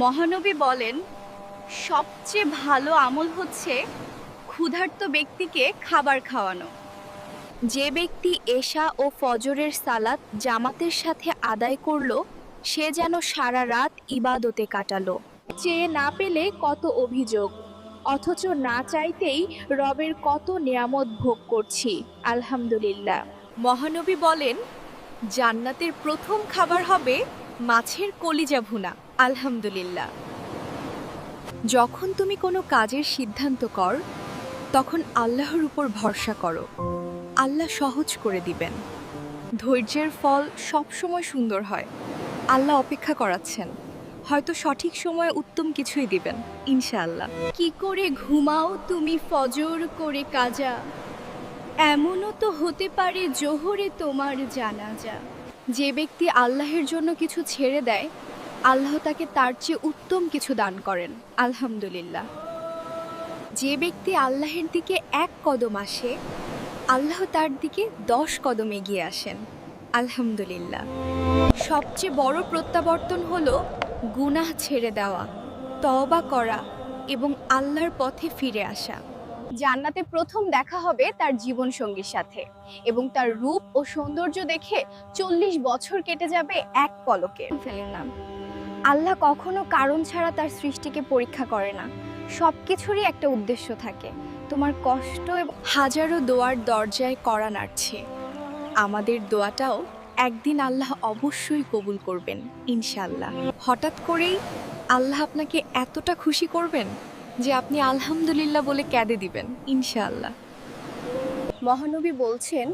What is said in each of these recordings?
মহানবী বলেন, সবচেয়ে ভালো আমল হচ্ছে ক্ষুধার্ত ব্যক্তিকে খাবার খাওয়ানো। যে ব্যক্তি এশা ও ফজরের সালাত জামাতের সাথে আদায় করল, সে যেন সারা রাত ইবাদতে কাটালো। চেয়ে না পেলে কত অভিযোগ, অথচ না চাইতেই রবের কত নিয়ামত ভোগ করছি, আলহামদুলিল্লাহ। মহানবী বলেন, জান্নাতের প্রথম খাবার হবে মাছের কলিজা ভুনা। আলহামদুলিল্লাহ। যখন তুমি কোনো কাজের সিদ্ধান্ত কর, তখন আল্লাহর উপর ভরসা করো। আল্লাহ সহজ করে দিবেন। ধৈর্যের ফল সবসময় সুন্দর হয়। আল্লাহ অপেক্ষা করাচ্ছেন। হয়তো সঠিক সময়ে উত্তম কিছুই দিবেন, ইনশাআল্লাহ। কি করে ঘুমাও তুমি ফজর করে কাজা? এমনও তো হতে পারে জোহরে তোমার জানাজা। যে ব্যক্তি আল্লাহের জন্য কিছু ছেড়ে দেয় আল্লাহ তাকে তার চেয়ে উত্তম কিছু দান করেন, আলহামদুলিল্লাহ। যে ব্যক্তি আল্লাহের দিকে এক কদম আসে, আল্লাহ তার দিকে দশ কদম এগিয়ে আসেন, আলহামদুলিল্লাহ। সবচেয়ে বড় প্রত্যাবর্তন হল গুনাহ ছেড়ে দেওয়া, তওবা করা এবং আল্লাহর পথে ফিরে আসা। জান্নাতে প্রথম দেখা হবে তার জীবন সঙ্গীর সাথে এবং তার রূপ ও সৌন্দর্য দেখে চল্লিশ বছর কেটে যাবে এক পলকে। ফেলেন না। আল্লাহ কখনো কারণ ছাড়া তার সৃষ্টিকে পরীক্ষা করে না। সব কিছুরই একটা উদ্দেশ্য থাকে। তোমার কষ্ট হাজারো দোয়ার দরজায় করা নাড়ছে। আমাদের দোয়াটাও একদিন আল্লাহ অবশ্যই কবুল করবেন ইনশাল্লাহ হঠাৎ করেই আল্লাহ আপনাকে এতটা খুশি করবেন যে আপনি আলহামদুলিল্লাহ বলে ক্যাদে দিবেন, ইনশাআল্লাহ। মহানবী বলছেন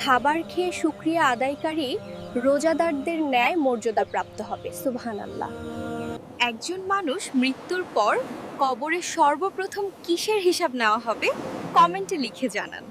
খাবার খেয়ে সুক্রিয়া আদায়কারী রোজাদারদের ন্যায় মর্যাদা প্রাপ্ত হবে। সুবহান আল্লাহ একজন মানুষ মৃত্যুর পর কবরে সর্বপ্রথম কিসের হিসাব নেওয়া হবে? কমেন্টে লিখে জানান।